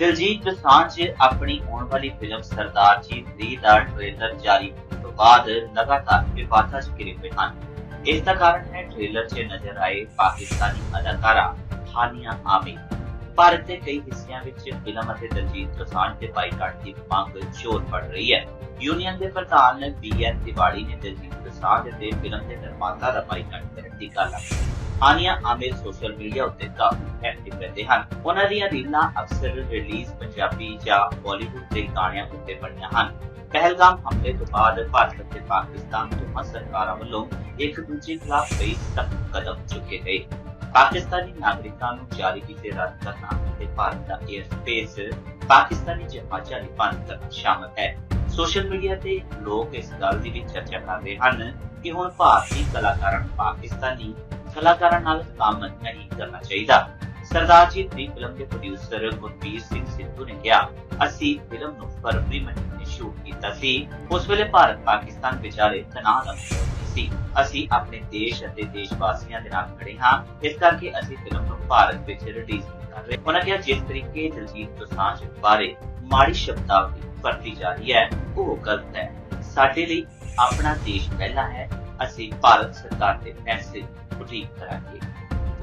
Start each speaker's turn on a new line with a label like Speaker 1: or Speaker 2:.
Speaker 1: ਦਿਲਜੀਤ ਦੋਸਾਂਝ ਆਪਣੀ ਆਉਣ ਵਾਲੀ ਫਿਲਮ ਸਰਦਾਰ ਜੀ 3 ਦਾ ਟ੍ਰੇਲਰ ਜਾਰੀ ਹੋਣ ਤੋਂ ਬਾਅਦ ਲਗਾਤਾਰ ਵਿਵਾਦਾਂ 'ਚ ਘਿਰੇ ਹੋਏ ਹਨ। ਇਸ ਦਾ ਕਾਰਨ ਹੈ ਟ੍ਰੇਲਰ 'ਚ ਨਜ਼ਰ ਆਏ ਪਾਕਿਸਤਾਨੀ ਅਦਾਕਾਰਾ ਹਾਨੀਆ ਆਮਿਰ ਭਾਰਤ ਦੇ ਕਈ ਹਿੱਸਿਆਂ ਵਿੱਚ ਫਿਲਮ ਅਤੇ ਦਿਲਜੀਤ ਦੋਸਾਂਝ ਦੇ ਬਾਈਕਾਟ ਦੀ ਮੰਗ ਜ਼ੋਰ ਫੜ ਰਹੀ ਹੈ। ਯੂਨੀਅਨ ਦੇ ਪ੍ਰਧਾਨ ਬੀ ਐਨ ਤਿਵਾੜੀ ਨੇ ਦਿਲਜੀਤ ਦੋਸਾਂਝ ਦੇ ਫਿਲਮ ਦੇ ਨਿਰਮਾਤਾ ਦਾ ਬਾਈਕਾਟ ਕਰਨ ਦੀ ਗੱਲ ਆਖੀ। ਆਨੀਆ ਆਮਿਰ ਸੋਸ਼ਲ ਮੀਡੀਆ ਉੱਤੇ ਕਾਫੀ ਐਕਟਿਵ ਰਹਿੰਦੇ ਹਨ। ਉਹਨਾਂ ਦੀਆਂ ਰੀਲਾਂ ਅਕਸਰ ਰਿਲੀਜ਼ ਪੰਜਾਬੀ ਜਾਂ ਬਾਲੀਵੁੱਡ ਦੇ ਗਾਣਿਆਂ ਉੱਤੇ ਬਣੀਆਂ ਹਨ। ਪਹਿਲਗਾਮ ਹਮਲੇ ਤੋਂ ਬਾਅਦ ਭਾਰਤ ਅਤੇ ਪਾਕਿਸਤਾਨ ਦੋਹਾਂ ਸਰਕਾਰਾਂ ਵੱਲੋਂ ਇੱਕ ਦੂਜੇ ਖਿਲਾਫ ਕਈ ਸਖਤ ਕਦਮ ਚੁੱਕੇ ਗਏ। ਪਾਕਿਸਤਾਨੀ ਨਾਗਰਿਕਾਂ ਨੂੰ ਜਾਰੀ ਕੀਤੇ ਰੱਦ ਕਰਨਾ ਅਤੇ ਭਾਰਤ ਦਾ 에ਅਰ ਸਪੇਸ ਪਾਕਿਸਤਾਨੀ ਜਹਾਜ਼ਾਂ ਲਈ ਬੰਦ ਕਰਨਾ ਸ਼ਾਮਲ ਹੈ। ਸੋਸ਼ਲ ਮੀਡੀਆ ਤੇ ਲੋਕ ਇਸ ਗੱਲ ਦੀ ਵੀ ਚਰਚਾ ਕਰ ਰਹੇ ਹਨ ਕਿ ਹੁਣ ਭਾਰਤੀ ਕਲਾਕਾਰਾਂ ਨੂੰ ਪਾਕਿਸਤਾਨੀ ਕਲਾਕਾਰਾਂ ਨਾਲ ਕੰਮ ਨਹੀਂ ਕਰਨਾ ਚਾਹੀਦਾ। ਸਰਦਾਰ ਜੀ ਦੀ ਫਿਲਮ ਦੇ ਪ੍ਰੋਡਿਊਸਰ ਗੁਰਬੀਰ ਸਿੰਘ ਸਿੱਧੂ ਨੇ ਕਿਹਾ, ਅਸੀਂ ਫਿਲਮ ਨੂੰ ਫਰਵਰੀ ਮਹੀਨੇ ਸ਼ੂਟ ਕੀਤਾ ਸੀ। ਉਸ ਵੇਲੇ ਭਾਰਤ ਪਾਕਿਸਤਾਨ ਵਿਚਾਲੇ ਤਣਾਅ ਦਾ ਸੀ। ਅਸੀਂ ਆਪਣੇ ਦੇਸ਼ ਅਤੇ ਦੇਸ਼ ਵਾਸੀਆਂ ਦੇ ਨਾਲ ਖੜੇ ਹਾਂ। ਇਸ ਕਰਕੇ ਅਸੀਂ ਫਿਲਮ ਨੂੰ ਭਾਰਤ ਵਿੱਚ ਰਿਲੀਜ਼ ਕਰ ਰਹੇ। ਉਹਨਾਂ ਕਿਹਾ, ਜਿਸ ਤਰੀਕੇ ਦਲਜੀਤ ਦੋਸਾਂਝ ਬਾਰੇ ਮਾੜੀ ਸ਼ਬਦਾਵਲੀ ਵਰਤੀ ਜਾ ਰਹੀ ਹੈ, ਉਹ ਗਲਤ ਹੈ। ਸਾਡੇ ਲਈ ਆਪਣਾ ਦੇਸ਼ ਪਹਿਲਾ ਹੈ, ਅਸੀਂ ਭਾਰਤ ਸਰਕਾਰ ਦੇ ਫੈਸਲੇ ਉਡੀਕ ਕਰਾਂਗੇ।